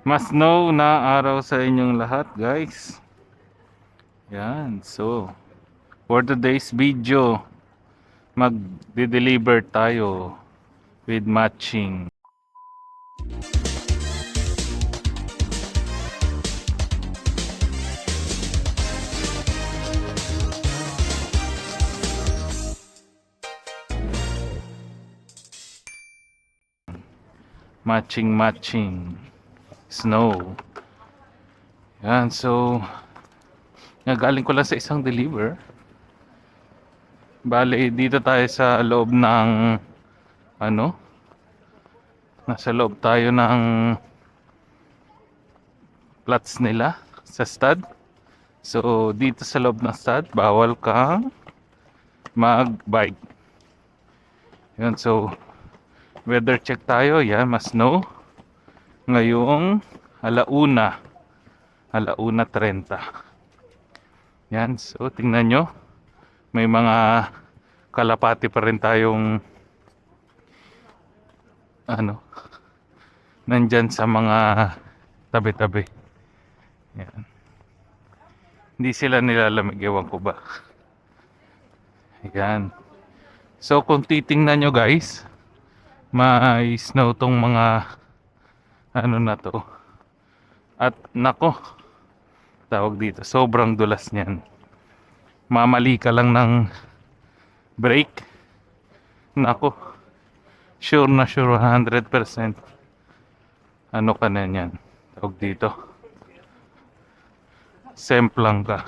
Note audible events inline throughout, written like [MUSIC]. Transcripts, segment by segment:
Mas snow na araw sa inyong lahat, guys. Yan, so for today's video, mag-deliver tayo with matching. Matching, matching. Snow. Yan, so Nagaling ko lang sa isang deliver. Bale, dito tayo sa loob ng ano? Nasa loob tayo ng plots nila sa stud. So, dito sa loob ng stud, bawal kang mag-bike. Yan, so weather check tayo. Yan, mas snow. Ngayong alauna. Alauna 30. Yan, so tingnan nyo. May mga kalapati pa rin tayong ano nandyan sa mga tabi-tabi. Yan. Hindi sila nilalamig, ewan ko ba. Yan. So kung titingnan nyo guys, may snow tong mga ano na to. At nako, tawag dito. Sobrang dulas niyan. Mamali ka lang ng brake. Nako. Sure na sure 100%. Ano ka na niyan? Tawag dito. Semplang ka.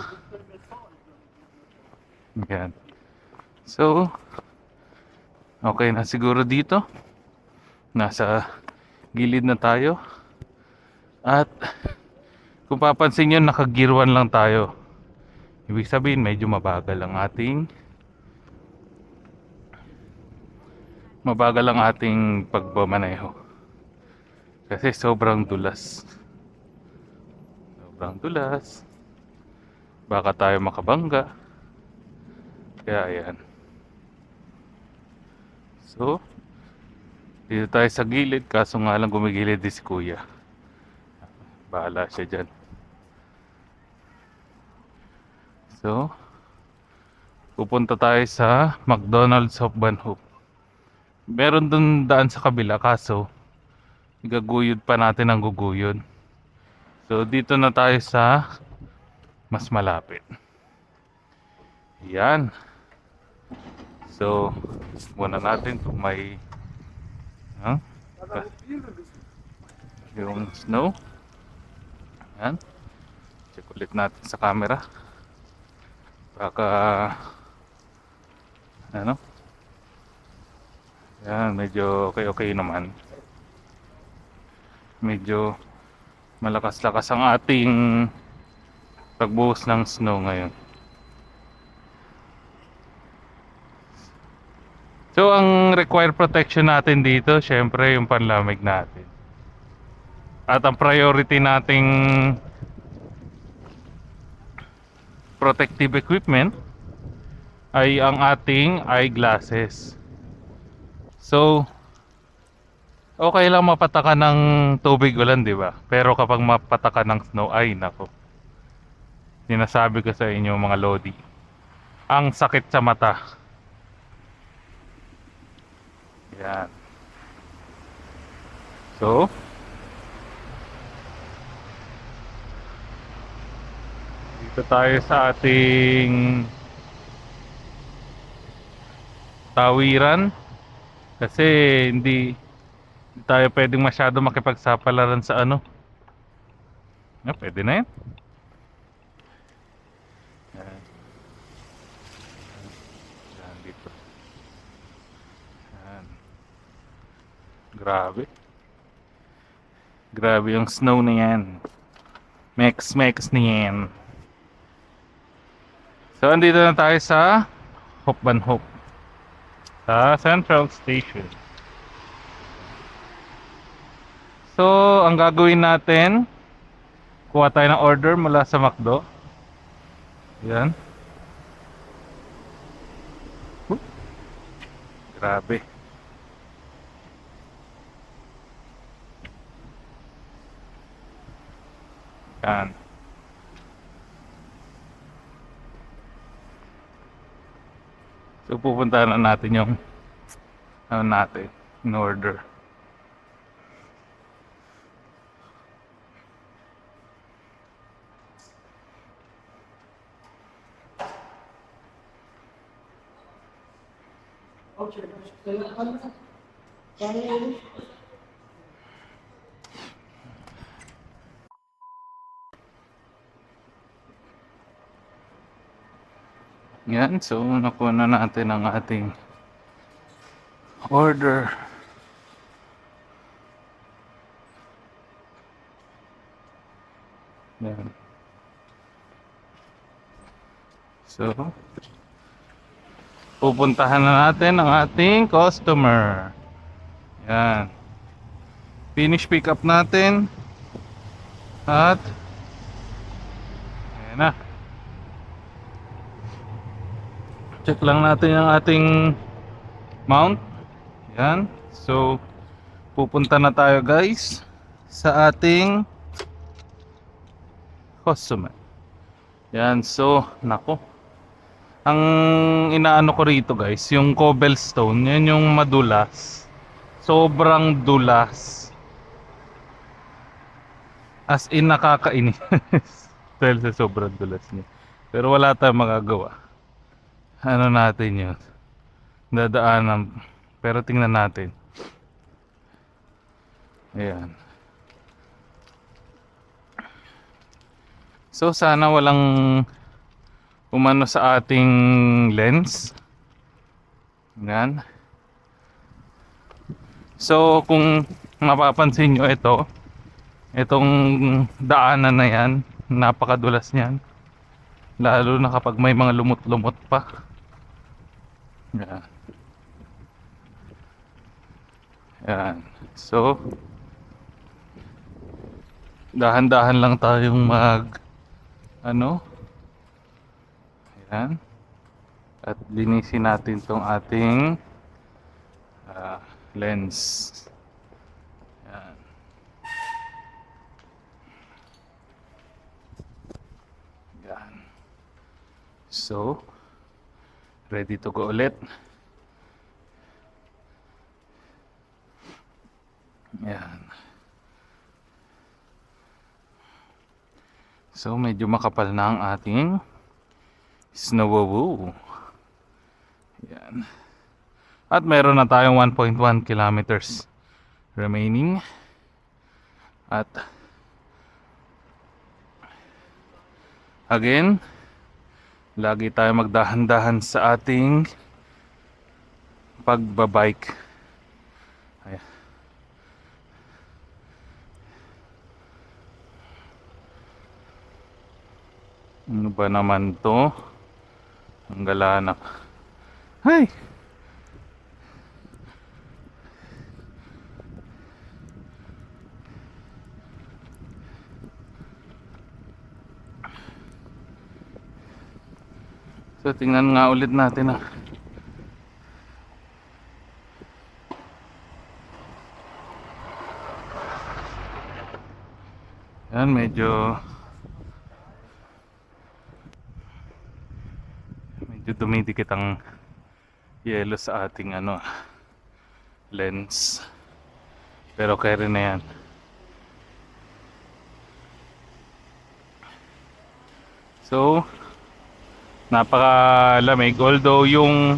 Yan. So, okay na siguro dito. Nasa gilid na tayo. At kung papansin nyo, nakagirwan lang tayo. Ibig sabihin, medyo mabagal ang ating mabagal ang ating pagmamaneho. Kasi sobrang dulas. Sobrang dulas. Baka tayo makabangga. Kaya ayan. So, dito tayo sa gilid. Kaso nga lang gumigilid din si kuya. Bahala siya dyan. So, pupunta tayo sa McDonald's of Banhook. Meron dun daan sa kabila kaso gaguyod pa natin ang guguyod. So, dito na tayo sa mas malapit. Yan. So, muna natin kung may huh? yung snow. Yan. Check ulit natin sa camera. Baka ano? Yan, medyo okay-okay naman. Medyo malakas-lakas ang ating pagbuhos ng snow ngayon. So, ang required protection natin dito, syempre yung panlamig natin. At ang priority nating protective equipment ay ang ating eyeglasses. So, okay lang mapataka ng tubig ulan, di ba? Pero kapag mapataka ng snow, ay nako. Sinasabi ko sa inyo mga lodi. Ang sakit sa mata. Yan. So, dito tayo sa ating tawiran kasi hindi, hindi tayo pwedeng masyado makipagsapalaran sa ano. Ah, pwede na. Yan. Yan, dito. Yan. Grabe. Grabe yung snow na yan. Mex, mex na yan. So, andito na tayo sa Hopban Hope. Sa Central Station. So, ang gagawin natin, kuha tayo ng order mula sa McDo. Yan. Grabe. Yan. So pupuntahan na natin yung ano natin in order. Yan, so nakuha na natin ang ating order. Yan. So, pupuntahan na natin ang ating customer. Yan. Finish pick up natin. At, ayan na. Check lang natin ang ating mount. Yan. So, pupunta na tayo guys sa ating customer. Yan. So, nako. Ang inaano ko rito guys, yung cobblestone, yan yung madulas. Sobrang dulas. As in nakakainis. [LAUGHS] Dahil sa sobrang dulas niya. Pero wala tayong magagawa ano natin yun? Dadaanan. Pero tingnan natin. Ayan. So sana walang umano sa ating lens. Yan. So kung mapapansin nyo ito itong daanan na yan napakadulas niyan. Lalo na kapag may mga lumot-lumot pa yan. Yan. So, dahan-dahan lang tayong mag ano? Ayan. At linisin natin tong ating ah, lens. Yan. Yan. So, ready to go ulit. Yan. So, medyo makapal na ang ating snowwoo. Yan. At meron na tayong 1.1 kilometers remaining. At again, lagi tayo magdahan-dahan sa ating pagbabike. Ayan. Ano ba naman to? Ang galanak. Hay! So tingnan nga ulit natin ah. Yan medyo medyo dumidikit ang yelo sa ating ano lens. Pero kaya rin na yan. So, napakalamig. Although yung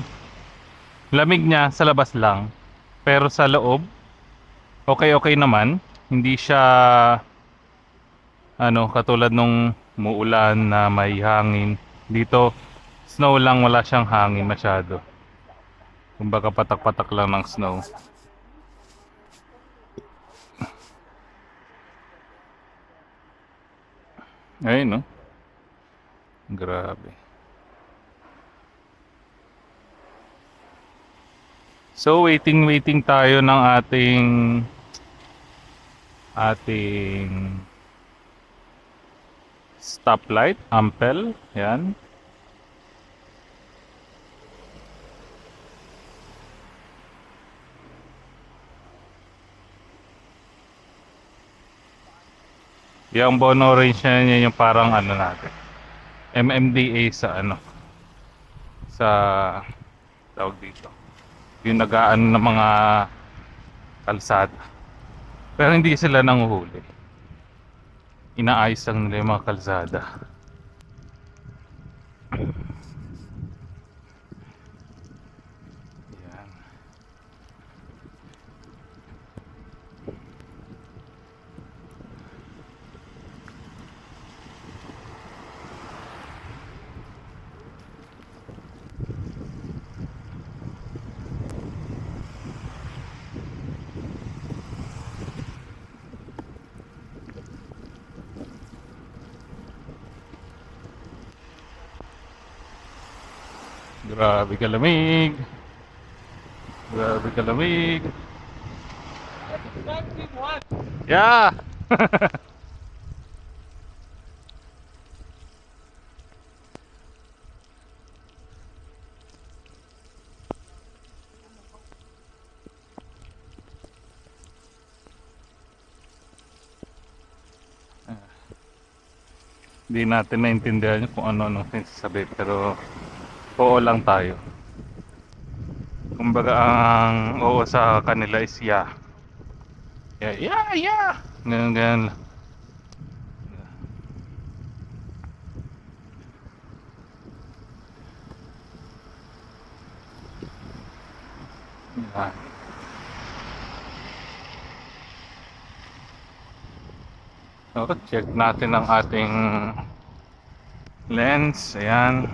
lamig niya sa labas lang pero sa loob okay okay naman. Hindi siya ano katulad nung muulan na may hangin. Dito snow lang wala siyang hangin masyado. Kumbaga patak-patak lang ng snow. Ayun no? Grabe So waiting waiting tayo ng ating ating stoplight, ampel, yan. Yung Bono Orange na yun yung parang ano natin. MMDA sa ano. Sa tawag dito. Yung nagaan ng mga kalsada. Pero hindi sila nanguhuli. Inaayos lang nila yung mga kalsada. Yan. Grabe kalamig. Grabe kalamig. Yeah. [LAUGHS] Hindi natin naintindihan kung ano-ano sinasabi pero oo lang tayo. Kumbaga ang oo sa kanila is yeah. Yeah, yeah, yeah. Ganun, ganun. Yan. So, check natin ang ating lens. Ayan.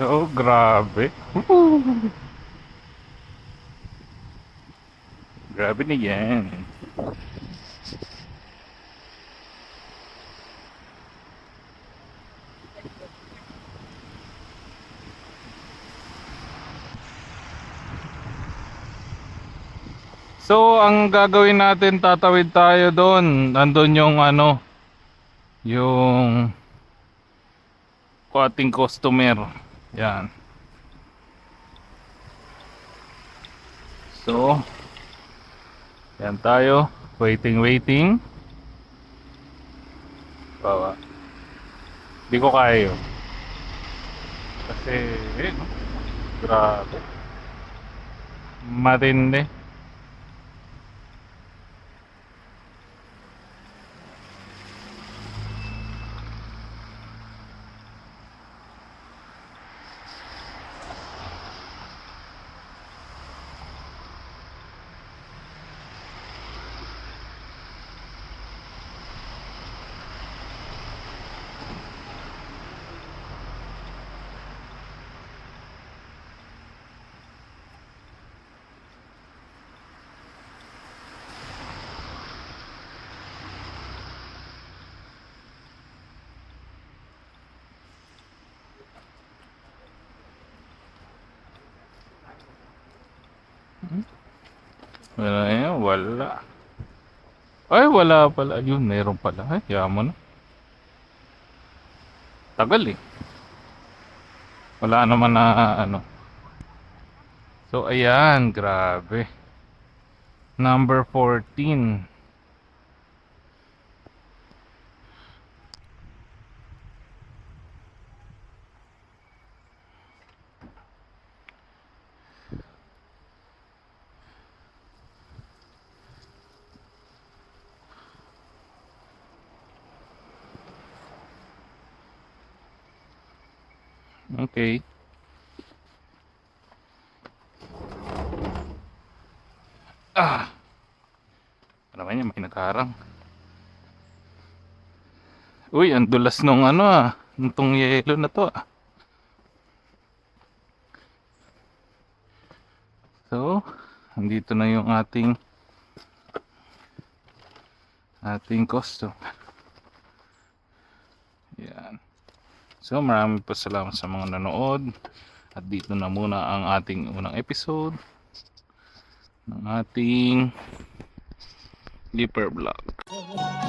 So, grabe. [LAUGHS] Grabe na yan. So, ang gagawin natin, tatawid tayo doon. Nandun yung ano, yung ating customer. Yan. So, yan tayo. Waiting, waiting. Bawa. Hindi ko kaya yun. Kasi, eh, grabe. Matindi. Wala yan, wala. Ay, wala pala. Ayun, meron pala. Ay, yaman na. Tagal eh. Wala naman na ano. So, ayan, grabe. Number 14. Okay. Ah. Ano naman yan, may nagharang. Uy, ang dulas nung ano ah. Nitong yelo na to ah. So, andito na yung ating ating customer. Yan. So maraming po salamat sa mga nanood. At dito na muna ang ating unang episode ng ating Leaper Vlog. 그